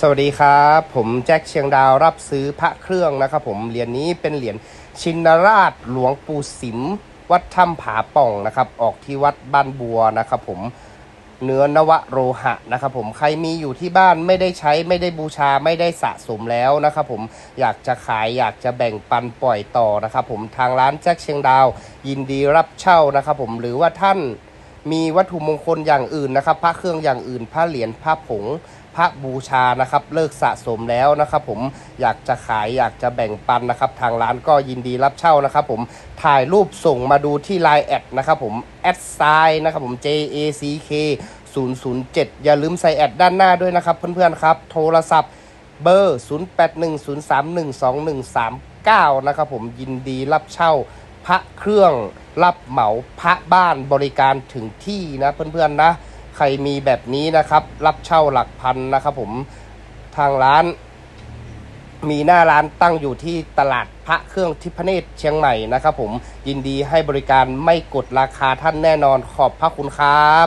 สวัสดีครับ ผมแจ็คเชียงดาวรับซื้อพระเครื่องนะครับผมเหรียญนี้เป็นเหรียญชินราชหลวงปู่สิม วัดถ้ำผาป่องนะครับ ออกที่วัดบ้านบัวนะครับผมเนื้อนวโรหะนะครับผมใครมีอยู่ที่บ้านไม่ได้ใช้ไม่ได้บูชาไม่ได้สะสมแล้วนะครับผมอยากจะขายอยากจะแบ่งปันปล่อยต่อนะครับผมทางร้านแจ็คเชียงดาว ยินดีรับเช่านะครับผมหรือว่าท่าน มีวัตถุมงคลอย่างอื่นนะครับ พระเครื่องอย่างอื่น พระเหรียญพระผง พระบูชานะครับ เลิกสะสมแล้วนะครับ ผมอยากจะขายอยากจะแบ่งปันนะครับ ทางร้านก็ยินดีรับเช่านะครับ ผมถ่ายรูปส่งมาดูที่ Line แอดนะครับผมแอดไซน์นะครับผม J A C K 007 อย่าลืมใส่แอดด้านหน้าด้วยนะครับเพื่อนๆครับ โทรศัพท์เบอร์ 0810312139 นะครับผมยินดีรับเช่า พระเครื่องรับเหมาพระบ้านบริการถึงที่นะเพื่อนๆนะ ใครมีแบบนี้นะครับ รับเช่าหลักพันนะครับผมทางร้าน มีหน้าร้านตั้งอยู่ที่ตลาดพระเครื่องทิพเนตรเชียงใหม่นะครับผมยินดีให้บริการไม่กดราคาท่านแน่นอนขอบพระคุณครับ